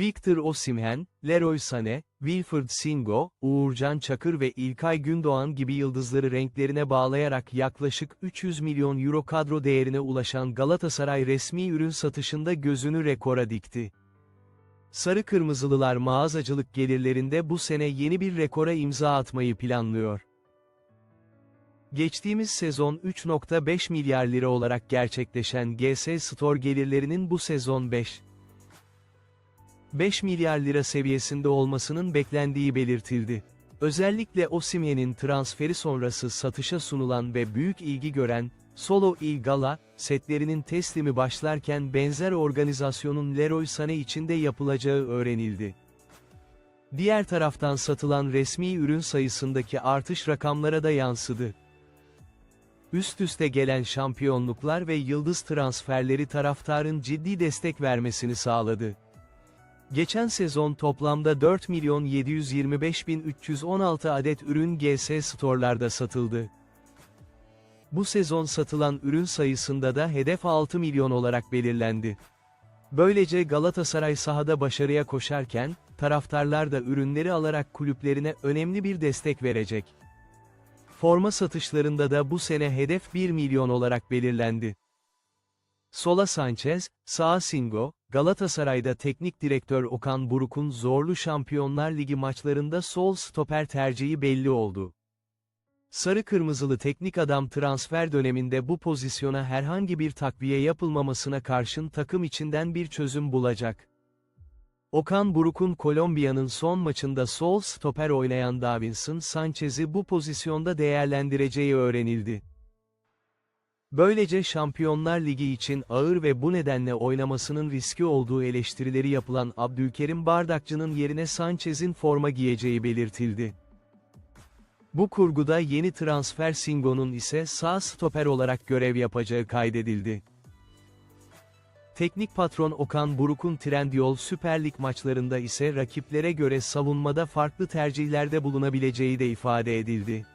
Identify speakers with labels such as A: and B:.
A: Victor Osimhen, Leroy Sané, Wilfried Singo, Uğurcan Çakır ve İlkay Gündoğan gibi yıldızları renklerine bağlayarak yaklaşık 300 milyon euro kadro değerine ulaşan Galatasaray resmi ürün satışında gözünü rekora dikti. Sarı Kırmızılılar mağazacılık gelirlerinde bu sene yeni bir rekora imza atmayı planlıyor. Geçtiğimiz sezon 3.5 milyar lira olarak gerçekleşen GS Store gelirlerinin bu sezon 5 5 milyar lira seviyesinde olmasının beklendiği belirtildi. Özellikle Osimhen'in transferi sonrası satışa sunulan ve büyük ilgi gören Solo Il Gala setlerinin teslimi başlarken benzer organizasyonun Leroy Sané içinde yapılacağı öğrenildi. Diğer taraftan satılan resmi ürün sayısındaki artış rakamlara da yansıdı. Üst üste gelen şampiyonluklar ve yıldız transferleri taraftarın ciddi destek vermesini sağladı. Geçen sezon toplamda 4 milyon 725 bin 316 adet ürün GS Store'larda satıldı. Bu sezon satılan ürün sayısında da hedef 6 milyon olarak belirlendi. Böylece Galatasaray sahada başarıya koşarken, taraftarlar da ürünleri alarak kulüplerine önemli bir destek verecek. Forma satışlarında da bu sene hedef 1 milyon olarak belirlendi. Sola Sanchez, sağa Singo, Galatasaray'da teknik direktör Okan Buruk'un zorlu Şampiyonlar Ligi maçlarında sol stoper tercihi belli oldu. Sarı Kırmızılı teknik adam transfer döneminde bu pozisyona herhangi bir takviye yapılmamasına karşın takım içinden bir çözüm bulacak. Okan Buruk'un Kolombiya'nın son maçında sol stoper oynayan Davinson Sanchez'i bu pozisyonda değerlendireceği öğrenildi. Böylece Şampiyonlar Ligi için ağır ve bu nedenle oynamasının riski olduğu eleştirileri yapılan Abdülkerim Bardakçı'nın yerine Sanchez'in forma giyeceği belirtildi. Bu kurguda yeni transfer Singo'nun ise sağ stoper olarak görev yapacağı kaydedildi. Teknik patron Okan Buruk'un Trendyol Süper Lig maçlarında ise rakiplere göre savunmada farklı tercihlerde bulunabileceği de ifade edildi.